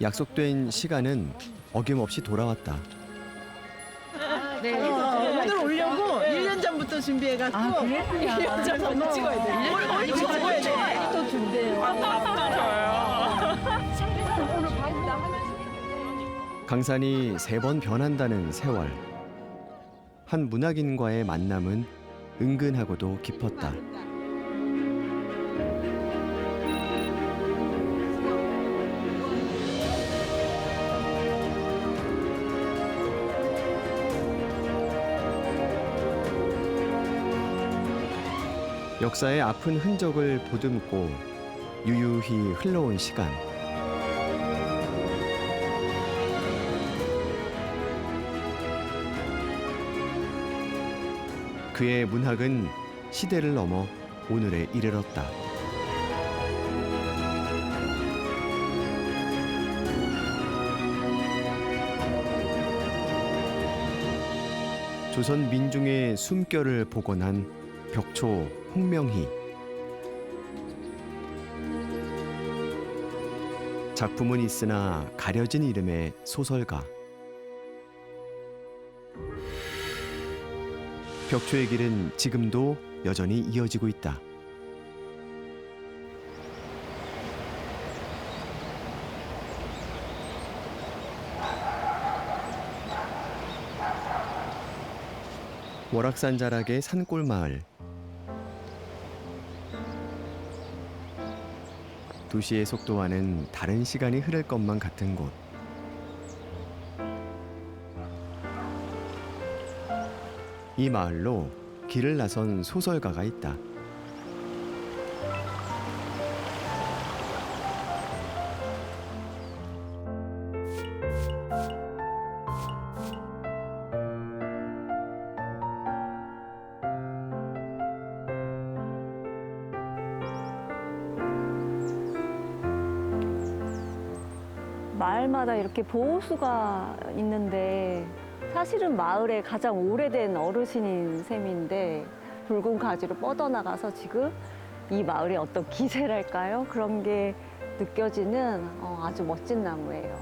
약속된 시간은 어김없이 돌아왔다. 1년 전부터 준비해갖고 아, 그랬구나. 1년 전부터 찍어야 돼. 뭘, 뭘 찍어야 돼. 또 준대요. 강산이 세 번 변한다는 세월. 한 문학인과의 만남은 은근하고도 깊었다. 역사의 아픈 흔적을 보듬고 유유히 흘러온 시간. 그의 문학은 시대를 넘어 오늘에 이르렀다. 조선 민중의 숨결을 복원한 벽초 홍명희. 작품은 있으나 가려진 이름의 소설가. 벽초의 길은 지금도 여전히 이어지고 있다. 월악산 자락의 산골 마을. 도시의 속도와는 다른 시간이 흐를 것만 같은 곳. 이 마을로 길을 나선 소설가가 있다. 이렇게 보호수가 있는데 사실은 마을의 가장 오래된 어르신인 셈인데 붉은 가지로 뻗어나가서 지금 이 마을의 어떤 기세랄까요? 그런 게 느껴지는 어, 아주 멋진 나무예요.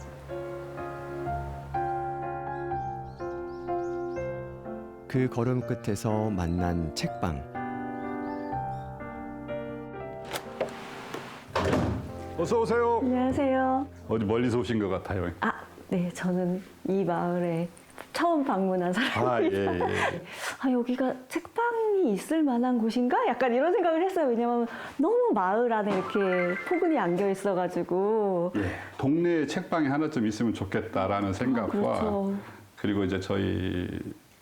그 걸음 끝에서 만난 책방. 어서 오세요. 안녕하세요. 어디 멀리서 오신 것 같아요. 아, 네, 저는 이 마을에 처음 방문한 사람. 아, 예, 예. 아, 여기가 책방이 있을 만한 곳인가? 약간 이런 생각을 했어요. 왜냐면 너무 마을 안에 이렇게 포근이 안겨 있어가지고. 예. 동네에 책방이 하나쯤 있으면 좋겠다라는 생각과 그렇죠. 그리고 이제 저희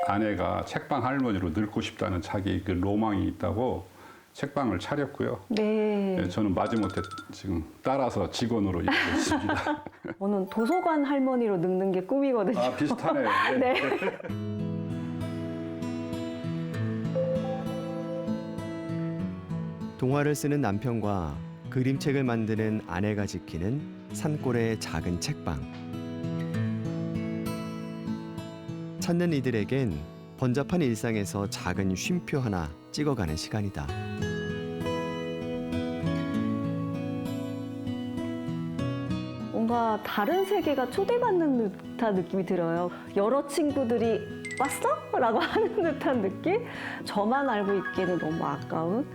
아내가 책방 할머니로 늙고 싶다는 자기 그 로망이 있다고 책방을 차렸고요. 네. 예, 저는 마지못해 지금 따라서 직원으로 일하고 있습니다. 저는 도서관 할머니로 늙는 게 꿈이거든요. 아, 비슷하네요. 예. 네. 동화를 쓰는 남편과 그림책을 만드는 아내가 지키는 산골의 작은 책방. 찾는 이들에겐 번잡한 일상에서 작은 쉼표 하나 찍어가는 시간이다. 뭔가 다른 세계가 초대받는 듯한 느낌이 들어요. 여러 친구들이 왔어? 라고 하는 듯한 느낌? 저만 알고 있기에는 너무 아까운.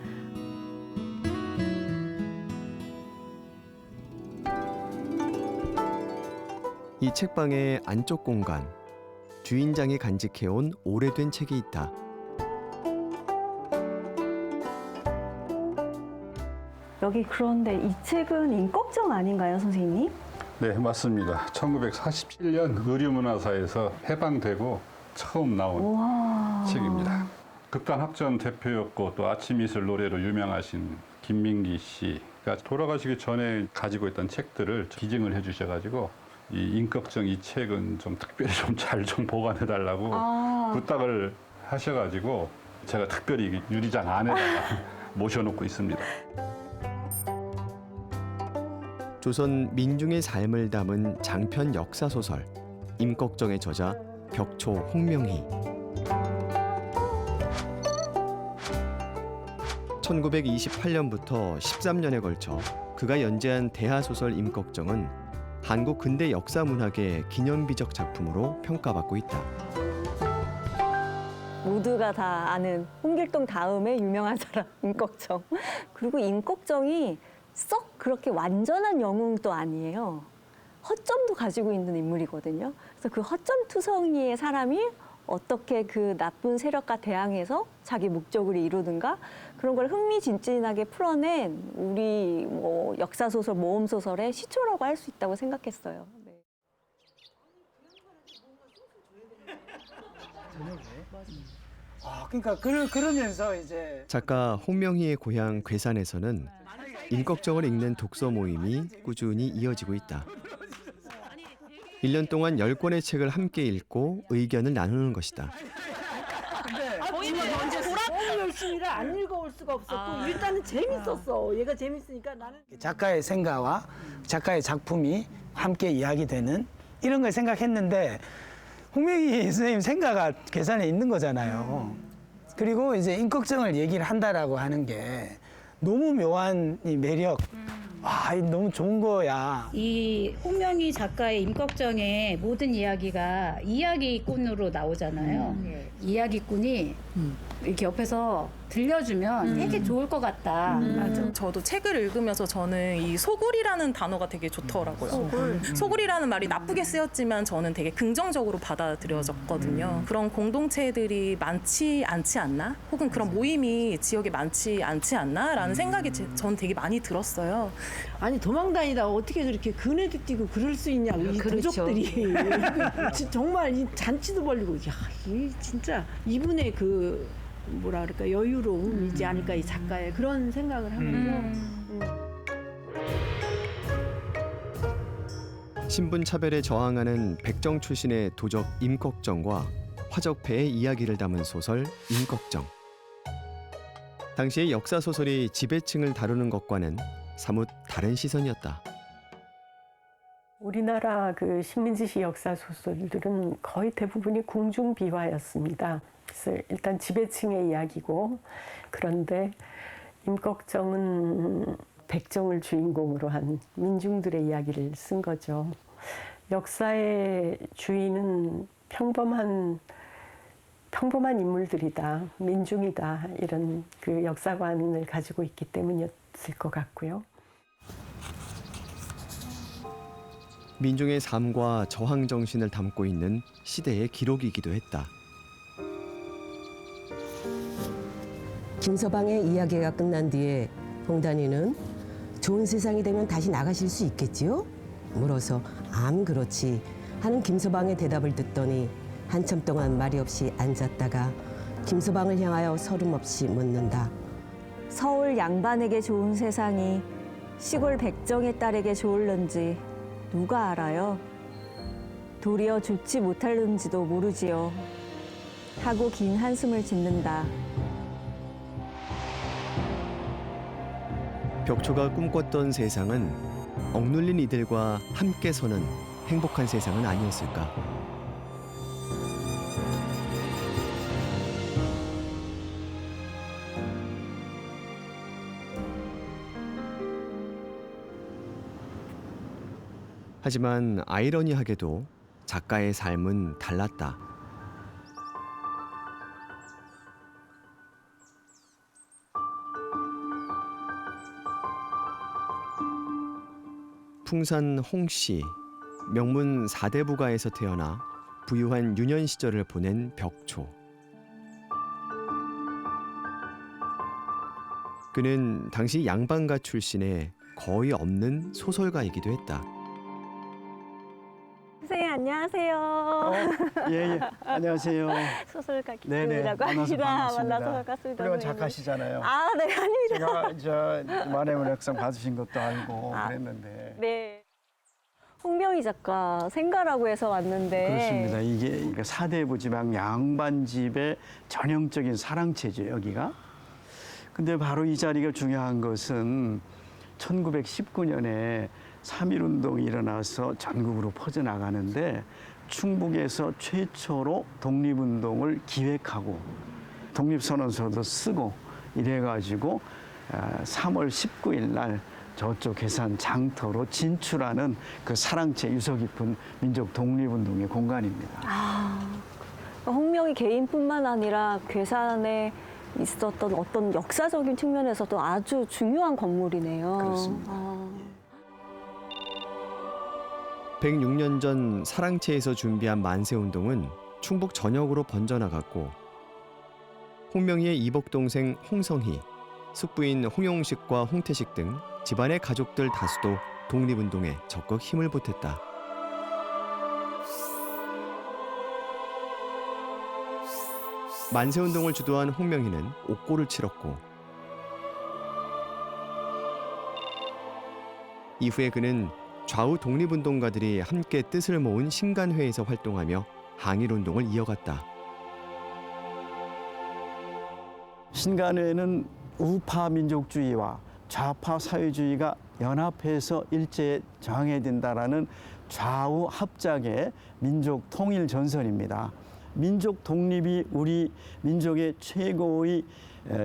이 책방의 안쪽 공간. 주인장이 간직해온 오래된 책이 있다. 여기 그런데 이 책은 임꺽정 아닌가요, 선생님? 네, 맞습니다. 1947년 의류문화사에서 해방되고 처음 나온 와. 책입니다. 극단학전 대표였고 또 아침이슬 노래로 유명하신 김민기 씨가 돌아가시기 전에 가지고 있던 책들을 기증을 해주셔가지고 이 인격정 이 책은 좀 특별히 좀 잘 좀 보관해 달라고 아. 부탁을 하셔가지고 제가 특별히 유리장 안에다가 모셔놓고 있습니다. 조선 민중의 삶을 담은 장편 역사 소설 임꺽정의 저자 벽초 홍명희 1928년부터 13년에 걸쳐 그가 연재한 대하 소설 임꺽정은 한국 근대 역사 문학의 기념비적 작품으로 평가받고 있다. 모두가 다 아는 홍길동 다음에 유명한 사람 임꺽정. 그리고 임꺽정이 썩 그렇게 완전한 영웅도 아니에요. 허점도 가지고 있는 인물이거든요. 그래서 그 허점 투성이의 사람이 어떻게 그 나쁜 세력과 대항해서 자기 목적을 이루든가 그런 걸 흥미진진하게 풀어낸 우리 뭐 역사 소설, 모험 소설의 시초라고 할 수 있다고 생각했어요. 네. 아, 그러니까 그러, 그러면서 이제 작가 홍명희의 고향 괴산에서는 임꺽정을 읽는 독서 모임이 꾸준히 이어지고 있다. 1년 동안 10권의 책을 함께 읽고 의견을 나누는 것이다. 너무 열심히 를 안 읽어올 수가 없었고 일단은 재밌었어. 얘가 재밌으니까 나는 작가의 생각과 작가의 작품이 함께 이야기되는 이런 걸 생각했는데 홍명희 선생님 생각가 계산에 있는 거잖아요. 그리고 이제 임꺽정을 얘기를 한다라고 하는 게 너무 묘한 이 매력. 와, 이 너무 좋은 거야. 이 홍명희 작가의 임꺽정의 모든 이야기가 이야기꾼으로 나오잖아요. 이야기꾼이 이렇게 옆에서 들려주면 되게 좋을 것 같다. 맞아. 저도 책을 읽으면서 저는 이 소굴이라는 단어가 되게 좋더라고요. 소굴. 이라는 말이 나쁘게 쓰였지만 저는 되게 긍정적으로 받아들여졌거든요. 그런 공동체들이 많지 않지 않나? 혹은 그런 모임이 지역에 많지 않지 않나?라는 생각이 제- 전 되게 많이 들었어요. 아니 도망다니다 어떻게 저렇게 그네도 뛰고 그럴 수 있냐고 이 부족들이 지- 정말 이 잔치도 벌리고 야, 이 진짜 이분의 그 뭐라 그럴까 여유로움이지 않을까 이 작가의 그런 생각을 하면서 신분 차별에 저항하는 백정 출신의 도적 임꺽정과 화적패의 이야기를 담은 소설 임꺽정. 당시의 역사 소설이 지배층을 다루는 것과는 사뭇 다른 시선이었다. 우리나라 그 식민지시 역사 소설들은 거의 대부분이 궁중 비화였습니다. 그래서 일단 지배층의 이야기고 그런데 임꺽정은 백정을 주인공으로 한 민중들의 이야기를 쓴 거죠. 역사의 주인은 평범한 평범한 인물들이다, 민중이다 이런 그 역사관을 가지고 있기 때문이었을 것 같고요. 민중의 삶과 저항 정신을 담고 있는 시대의 기록이기도 했다. 김서방의 이야기가 끝난 뒤에 홍단이는 좋은 세상이 되면 다시 나가실 수 있겠지요? 물어서 암 그렇지 하는 김서방의 대답을 듣더니 한참 동안 말이 없이 앉았다가 김서방을 향하여 서름없이 묻는다. 서울 양반에게 좋은 세상이 시골 백정의 딸에게 좋을런지 누가 알아요? 도리어 좋지 못할는지도 모르지요. 하고 긴 한숨을 짓는다. 벽초가 꿈꿨던 세상은 억눌린 이들과 함께 서는 행복한 세상은 아니었을까. 하지만 아이러니하게도 작가의 삶은 달랐다. 풍산 홍씨 명문 사대부가에서 태어나 부유한 유년 시절을 보낸 벽초. 그는 당시 양반가 출신의 거의 없는 소설가이기도 했다. 안녕하세요. 예, 예. 안녕하세요. 소설가 네네. 김수희라고 만나서 합니다. 만나서 반갑습니다. 선생님. 작가시잖아요. 아, 네, 아닙니다. 제가 저 만해문학상 받으신 것도 알고 아, 그랬는데 네. 홍명희 작가 생가라고 해서 왔는데 그렇습니다. 이게 그러니까 사대부 지방 양반집의 전형적인 사랑채죠 여기가. 근데 바로 이 자리가 중요한 것은 1919년에 3.1운동이 일어나서 전국으로 퍼져나가는데 충북에서 최초로 독립운동을 기획하고 독립선언서도 쓰고 이래가지고 아, 3월 19일 날 저쪽 괴산 장터로 진출하는 그 사랑채 유서 깊은 민족 독립운동의 공간입니다. 그러니까 홍명이 개인뿐만 아니라 괴산에 있었던 어떤 역사적인 측면에서도 아주 중요한 건물이네요. 그렇습니다. 아. 106년 전 사랑채에서 준비한 만세운동은 충북 전역으로 번져나갔고 홍명희의 이복 동생 홍성희, 숙부인 홍용식과 홍태식 등 집안의 가족들 다수도 독립운동에 적극 힘을 보탰다. 만세운동을 주도한 홍명희는 옥고를 치렀고 이후에 그는 좌우 독립운동가들이 함께 뜻을 모은 신간회에서 활동하며 항일운동을 이어갔다. 신간회는 우파 민족주의와 좌파 사회주의가 연합해서 일제에 저항해야 된다라는 좌우 합작의 민족 통일 전선입니다. 민족 독립이 우리 민족의 최고의 에,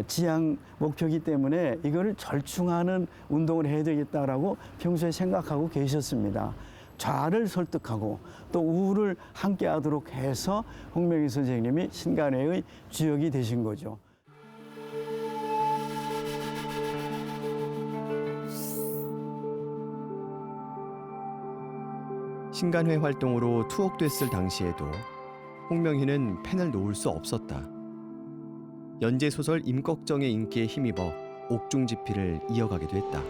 지향 목표이기 때문에 이거를 절충하는 운동을 해야 되겠다라고 평소에 생각하고 계셨습니다. 좌를 설득하고 또 우를 함께 하도록 해서 홍명희 선생님이 신간회의 주역이 되신 거죠. 신간회 활동으로 투옥됐을 당시에도 홍명희는 펜을 놓을 수 없었다. 연재 소설 임꺽정의 인기에 힘입어 옥중지필을 이어가게 됐다.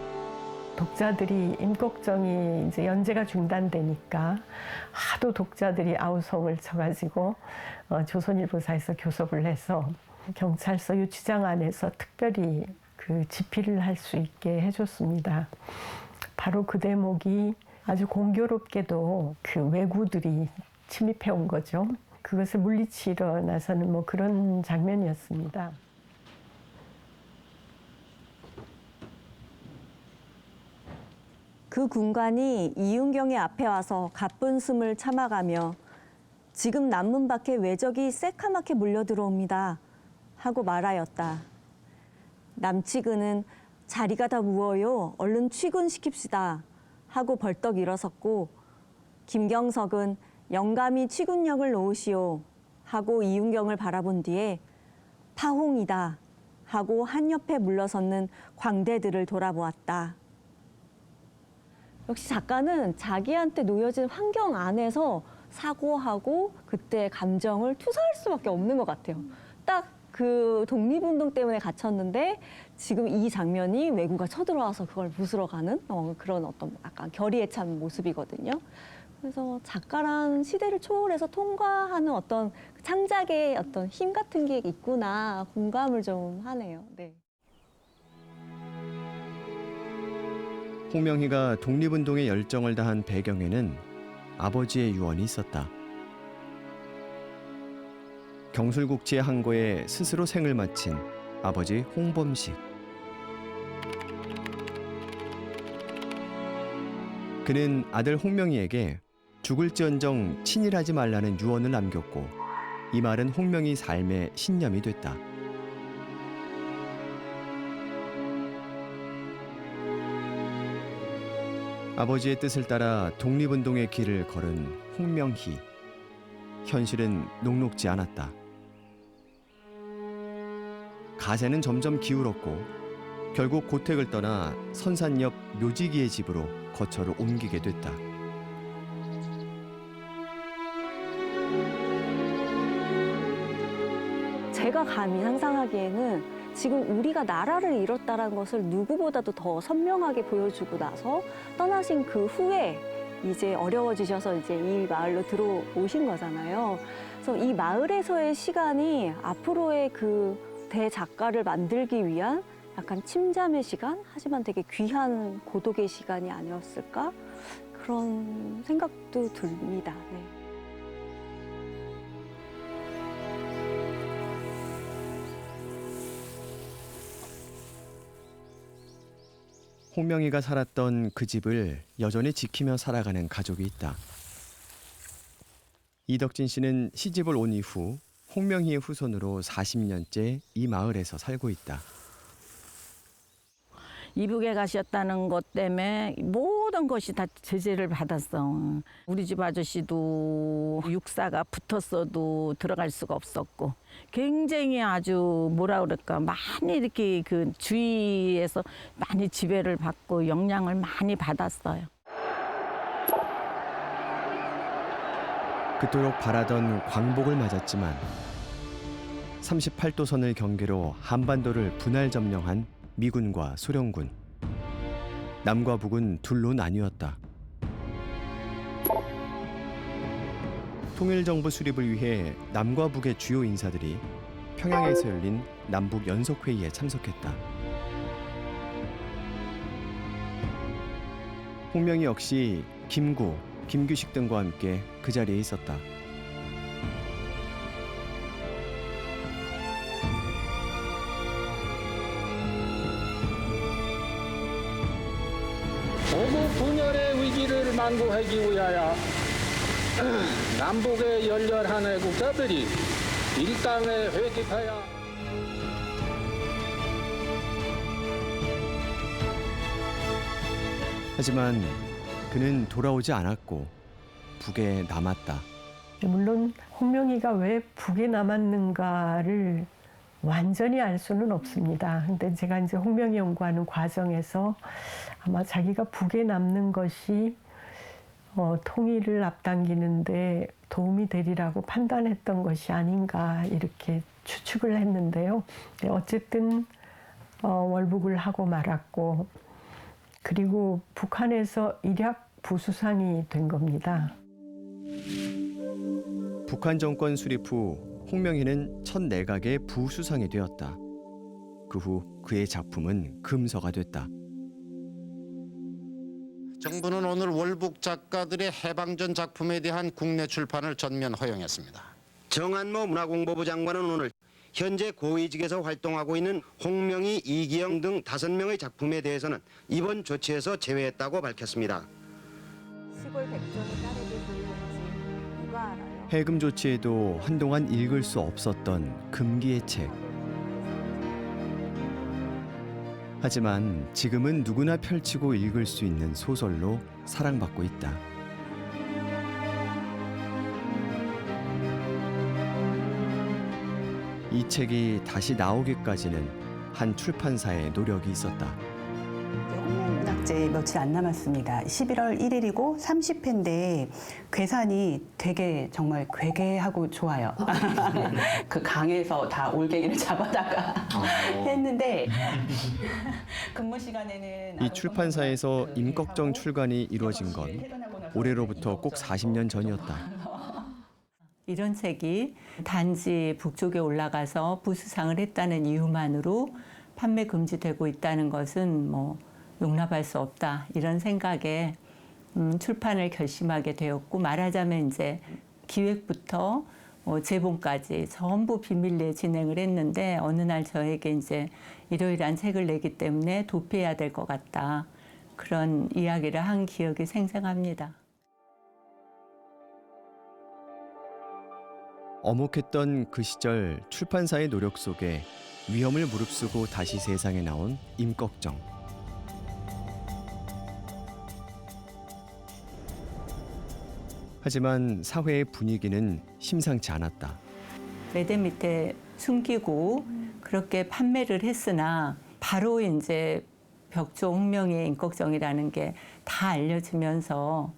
독자들이 임꺽정이 이제 연재가 중단되니까 하도 독자들이 아우성을 쳐가지고 어, 조선일보사에서 교섭을 해서 경찰서 유치장 안에서 특별히 그 집필을 할 수 있게 해줬습니다. 바로 그 대목이 아주 공교롭게도 그 왜구들이 침입해 온 거죠. 그것을 물리치러 나서는 뭐 그런 장면이었습니다. 그 군관이 이윤경의 앞에 와서 가쁜 숨을 참아가며 지금 남문 밖에 외적이 새카맣게 몰려 들어옵니다. 하고 말하였다. 남치근은 자리가 다 무어요. 얼른 취군시킵시다. 하고 벌떡 일어섰고 김경석은 영감이 취군력을 놓으시오. 하고 이윤경을 바라본 뒤에 파홍이다. 하고 한 옆에 물러섰는 광대들을 돌아보았다. 역시 작가는 자기한테 놓여진 환경 안에서 사고하고 그때 감정을 투사할 수밖에 없는 것 같아요. 딱 그 독립운동 때문에 갇혔는데 지금 이 장면이 외구가 쳐들어와서 그걸 부수러 가는 어, 그런 어떤 약간 결의에 찬 모습이거든요. 그래서 작가란 시대를 초월해서 통과하는 어떤 창작의 어떤 힘 같은 게 있구나 공감을 좀 하네요. 네. 홍명희가 독립운동에 열정을 다한 배경에는 아버지의 유언이 있었다. 경술국지의 항거에 스스로 생을 마친 아버지 홍범식. 그는 아들 홍명희에게 죽을지언정 친일하지 말라는 유언을 남겼고 이 말은 홍명희 삶의 신념이 됐다. 아버지의 뜻을 따라 독립운동의 길을 걸은 홍명희. 현실은 녹록지 않았다. 가세는 점점 기울었고 결국 고택을 떠나 선산 옆 묘지기의 집으로 거처를 옮기게 됐다. 제가 감히 상상하기에는 지금 우리가 나라를 잃었다는 것을 누구보다도 더 선명하게 보여주고 나서 떠나신 그 후에 이제 어려워지셔서 이제 이 마을로 들어오신 거잖아요. 그래서 이 마을에서의 시간이 앞으로의 그 대작가를 만들기 위한 약간 침잠의 시간? 하지만 되게 귀한 고독의 시간이 아니었을까? 그런 생각도 듭니다. 네. 홍명희가 살았던 그 집을 여전히 지키며 살아가는 가족이 있다. 이덕진 씨는 시집을 온 이후 홍명희의 후손으로 40년째 이 마을에서 살고 있다. 이북에 가셨다는 것 때문에 모든 것이 다 제재를 받았어. 우리 집 아저씨도 육사가 붙었어도 들어갈 수가 없었고 굉장히 아주 뭐라 그럴까 많이 이렇게 그 주위에서 많이 지배를 받고 영향을 많이 받았어요. 그토록 바라던 광복을 맞았지만 38도 선을 경계로 한반도를 분할 점령한 미군과 소련군 남과 북은 둘로 나뉘었다. 통일정부 수립을 위해 남과 북의 주요 인사들이 평양에서 열린 남북 연석회의에 참석했다. 홍명희 역시 김구, 김규식 등과 함께 그 자리에 있었다. 보국 분열의 위기를 만고하기 위하여 남북의 열렬한 애국자들이 일당에 회집하여 하지만 그는 돌아오지 않았고 북에 남았다. 물론 홍명희가 왜 북에 남았는가를 완전히 알 수는 없습니다. 근데 제가 이제 홍명희 연구하는 과정에서 아마 자기가 북에 남는 것이 어, 통일을 앞당기는데 도움이 되리라고 판단했던 것이 아닌가 이렇게 추측을 했는데요. 네, 어쨌든 어, 월북을 하고 말았고 그리고 북한에서 일약 부수상이 된 겁니다. 북한 정권 수립 후 홍명희는 첫 내각의 부수상이 되었다. 그 후 그의 작품은 금서가 됐다. 정부는 오늘 월북 작가들의 해방전 작품에 대한 국내 출판을 전면 허용했습니다. 정한모 문화공보부 장관은 오늘 현재 고위직에서 활동하고 있는 홍명희, 이기영 등 다섯 명의 작품에 대해서는 이번 조치에서 제외했다고 밝혔습니다. 시골 백종이 딸에게 보이는지 누가 알아요? 해금 조치에도 한동안 읽을 수 없었던 금기의 책. 하지만 지금은 누구나 펼치고 읽을 수 있는 소설로 사랑받고 있다. 이 책이 다시 나오기까지는 한 출판사의 노력이 있었다. 문학제 며칠 안 남았습니다. 11월 1일이고 30회인데 괴산이 되게 정말 괴괴하고 좋아요. 그 강에서 다 올갱이를 잡아다가 했는데 근무 시간에는 이 출판사에서 임꺽정 출간이 이루어진 건 올해로부터 꼭 40년 전이었다. 이런 책이 단지 북쪽에 올라가서 부수상을 했다는 이유만으로 판매 금지되고 있다는 것은 뭐 용납할 수 없다 이런 생각에 음, 출판을 결심하게 되었고 말하자면 이제 기획부터 어, 제본까지 전부 비밀리에 진행을 했는데 어느 날 저에게 이제 이러이러한 책을 내기 때문에 도피해야 될 것 같다 그런 이야기를 한 기억이 생생합니다. 어목했던 그 시절 출판사의 노력 속에 위험을 무릅쓰고 다시 세상에 나온 임꺽정. 하지만 사회의 분위기는 심상치 않았다. 매대 밑에 숨기고 그렇게 판매를 했으나 바로 이제 벽조 홍명의 임꺽정이라는 게 다 알려지면서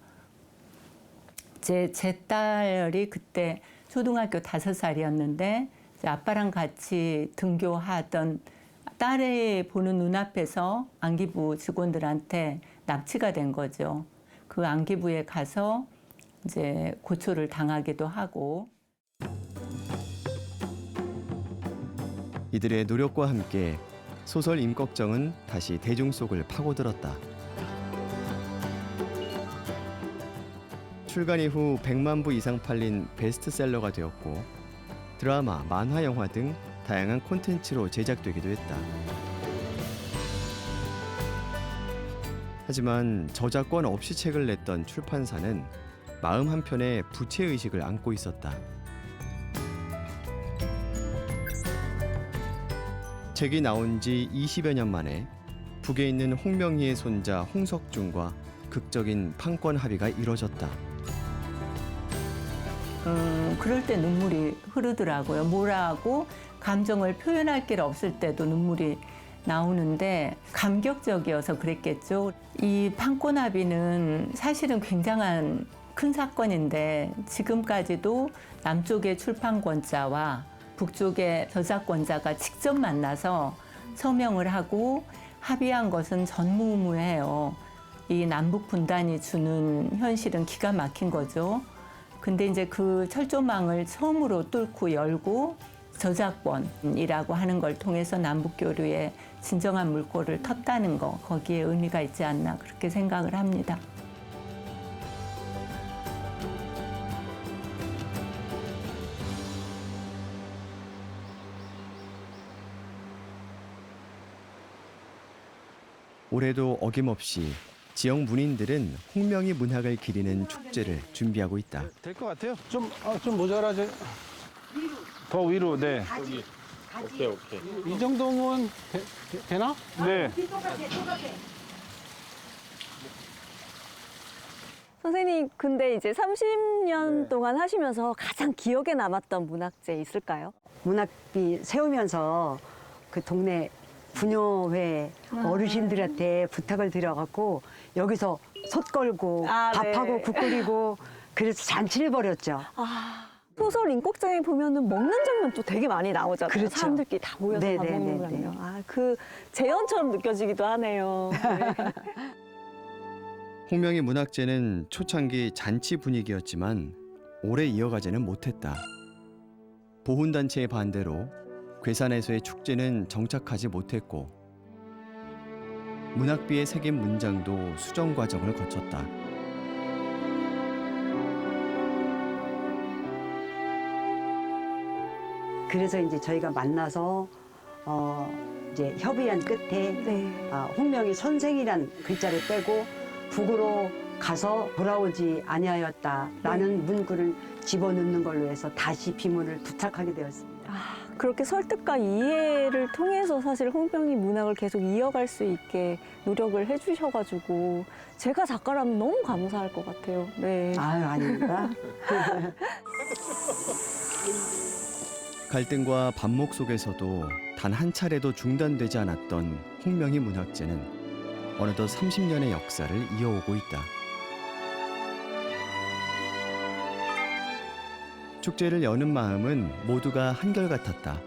제, 제 딸이 그때 초등학교 다섯 살이었는데 아빠랑 같이 등교하던 딸의 보는 눈앞에서 안기부 직원들한테 납치가 된 거죠. 그 안기부에 가서 이제 고초를 당하기도 하고 이들의 노력과 함께 소설 임꺽정은 다시 대중 속을 파고들었다. 출간 이후 100만 부 이상 팔린 베스트셀러가 되었고 드라마, 만화, 영화 등 다양한 콘텐츠로 제작되기도 했다. 하지만 저작권 없이 책을 냈던 출판사는 마음 한편에 부채 의식을 안고 있었다. 책이 나온 지 20여 년 만에 북에 있는 홍명희의 손자 홍석중과 극적인 판권 합의가 이뤄졌다. 음, 그럴 때 눈물이 흐르더라고요. 뭐라고 감정을 표현할 길 없을 때도 눈물이 나오는데 감격적이어서 그랬겠죠. 이 판권 합의는 사실은 굉장한 큰 사건인데 지금까지도 남쪽의 출판권자와 북쪽의 저작권자가 직접 만나서 서명을 하고 합의한 것은 전무후무해요. 이 남북 분단이 주는 현실은 기가 막힌 거죠. 근데 이제 그 철조망을 처음으로 뚫고 열고 저작권이라고 하는 걸 통해서 남북 교류의 진정한 물꼬를 텄다는 거 거기에 의미가 있지 않나 그렇게 생각을 합니다. 올해도 어김없이 지역 문인들은 홍명희 문학을 기리는 축제를 준비하고 있다. 될 것 같아요. 좀, 아, 좀 모자라죠. 더 위로, 네. 오케이 오케이. 이 정도면 되, 되- 되나? 네. 선생님, 근데 이제 30년 동안 하시면서 가장 기억에 남았던 문학제 있을까요? 문학비 세우면서 그 동네 부녀회 어르신들한테 부탁을 드려갖고 여기서 솥 걸고 아, 밥하고 네. 국 끓이고 그래서 잔치를 벌였죠. 소설 인국장에 보면은 먹는 장면 또 되게 많이 나오잖아요. 그렇죠. 사람들끼리 다 모여서 네, 밥 네, 먹는 네, 네. 장면. 아, 그 재연처럼 느껴지기도 하네요. 네. 홍명희 문학제는 초창기 잔치 분위기였지만 오래 이어가지는 못했다. 보훈단체의 반대로 괴산에서의 축제는 정착하지 못했고 문학비에 새긴 문장도 수정 과정을 거쳤다. 그래서 이제 저희가 만나서 어 이제 협의한 끝에 네. 아, 홍명희 선생이란 글자를 빼고 북으로 가서 돌아오지 아니하였다라는 문구를 집어넣는 걸로 해서 다시 비문을 부탁하게 되었습니다. 아, 그렇게 설득과 이해를 통해서 사실 홍병희 문학을 계속 이어갈 수 있게 노력을 해주셔가지고 제가 작가라면 너무 감사할 것 같아요. 네. 아유 아닙니다. 갈등과 반목 속에서도 단 한 차례도 중단되지 않았던 홍명희 문학제는 어느덧 30년의 역사를 이어오고 있다. 축제를 여는 마음은 모두가 한결같았다. 강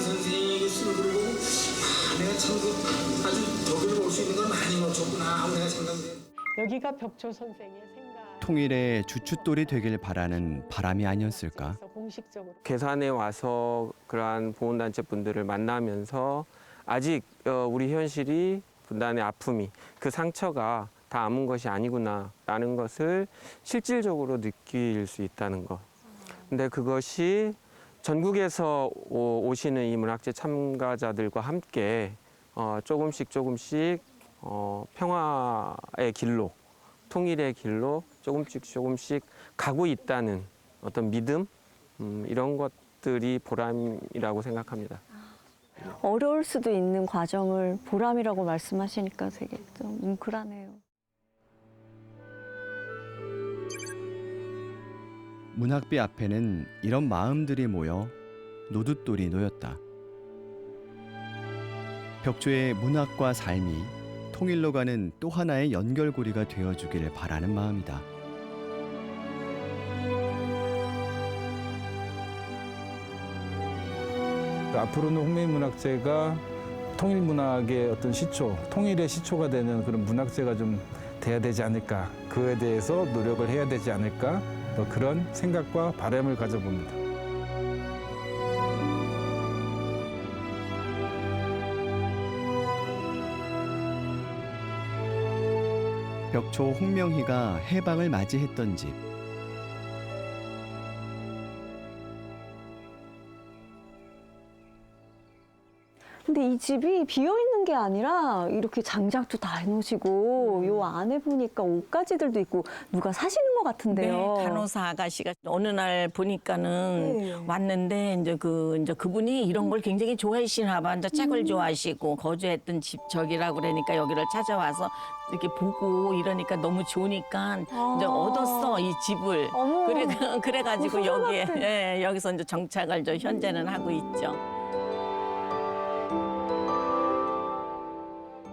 선생이 술을 부르고 아, 내가 참그 아주 덕을 볼 수 있는 걸 많이 놓쳤구나 하고 내가 생각돼. 여기가 벽조 선생의 생각. 통일의 주춧돌이 되길 바라는 바람이 아니었을까? 공식적으로. 괴산에 와서 그러한 보훈단체 분들을 만나면서 아직 어, 우리 현실이 분단의 아픔이 그 상처가 다 아문 것이 아니구나라는 것을 실질적으로 느낄 수 있다는 것. 근데 그것이 전국에서 오- 오시는 이 문학제 참가자들과 함께 어, 조금씩 조금씩 어, 평화의 길로, 통일의 길로 조금씩 조금씩 가고 있다는 어떤 믿음 음, 이런 것들이 보람이라고 생각합니다. 어려울 수도 있는 과정을 보람이라고 말씀하시니까 되게 좀 뭉클하네요. 문학비 앞에는 이런 마음들이 모여 노둣돌이 놓였다. 벽조의 문학과 삶이 통일로 가는 또 하나의 연결고리가 되어주기를 바라는 마음이다. 앞으로는 홍매인 문학제가 통일 문학의 어떤 시초, 통일의 시초가 되는 그런 문학제가 좀 돼야 되지 않을까. 그에 대해서 노력을 해야 되지 않을까. 뭐 그런 생각과 바람을 가져봅니다. 벽초 홍명희가 해방을 맞이했던 집. 근데 이 집이 비어 있는 게 아니라 이렇게 장작도 다 해놓으시고 요 안에 보니까 옷가지들도 있고 누가 사시는 것 같은데요. 네, 간호사 아가씨가 어느 날 보니까는 네. 왔는데 이제 그 이제 그분이 이런 걸 굉장히 좋아하시나 봐. 이제 음. 책을 좋아하시고 거주했던 집 저기라고 그러니까 여기를 찾아와서 이렇게 보고 이러니까 너무 좋으니까 이제 얻었어 이 집을. 아. 어머. 그래 그래 가지고 여기에. 예, 여기서 이제 정착을 저 현재는 하고 있죠.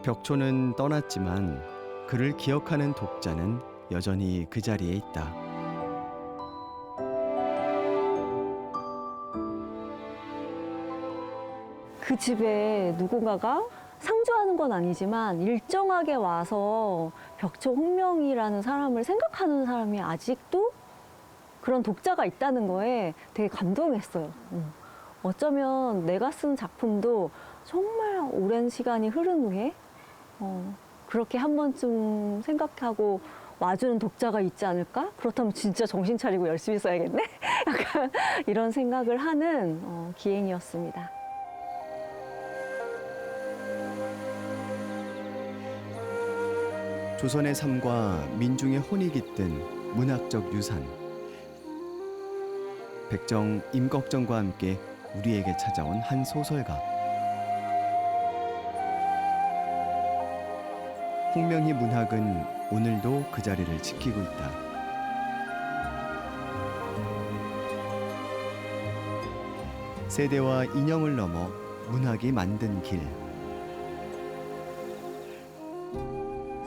벽초는 떠났지만 그를 기억하는 독자는 여전히 그 자리에 있다. 그 집에 누군가가 상주하는 건 아니지만 일정하게 와서 벽초 홍명이라는 사람을 생각하는 사람이 아직도 그런 독자가 있다는 거에 되게 감동했어요. 음. 어쩌면 내가 쓴 작품도 정말 오랜 시간이 흐른 후에 어, 그렇게 한 번쯤 생각하고 와주는 독자가 있지 않을까? 그렇다면 진짜 정신 차리고 열심히 써야겠네? 약간 이런 생각을 하는 어, 기행이었습니다. 조선의 삶과 민중의 혼이 깃든 문학적 유산. 백정 임꺽정과 함께 우리에게 찾아온 한 소설가. 홍명희 문학은 오늘도 그 자리를 지키고 있다. 세대와 인형을 넘어 문학이 만든 길.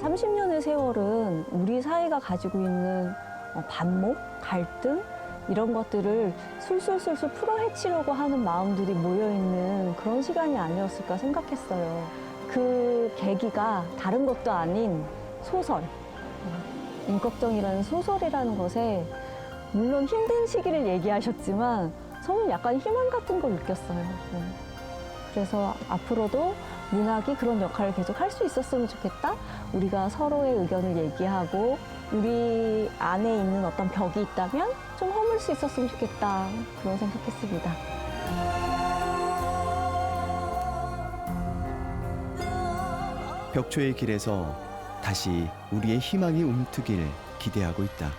30년의 세월은 우리 사회가 가지고 있는 어, 반목, 갈등 이런 것들을 술술술술 풀어헤치려고 하는 마음들이 모여 있는 그런 시간이 아니었을까 생각했어요. 그 계기가 다른 것도 아닌 소설. 어, 임꺽정이라는 소설이라는 것에 물론 힘든 시기를 얘기하셨지만 저는 약간 희망 같은 걸 느꼈어요. 네. 그래서 앞으로도 문학이 그런 역할을 계속 할 수 있었으면 좋겠다. 우리가 서로의 의견을 얘기하고 우리 안에 있는 어떤 벽이 있다면 좀 허물 수 있었으면 좋겠다. 그런 생각했습니다. 벽초의 길에서 다시 우리의 희망이 움트길 기대하고 있다.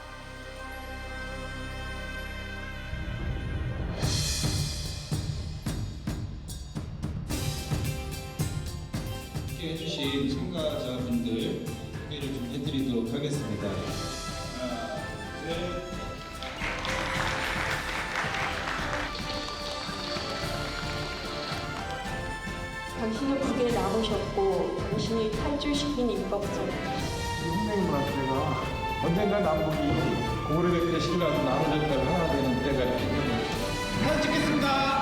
당신이 탈주시킨 임꺽정 홍명희 문학재가 언젠가 남북이 때 신라도 나눠졌다가 하나 되는 때가 있겠죠. 사진 찍겠습니다.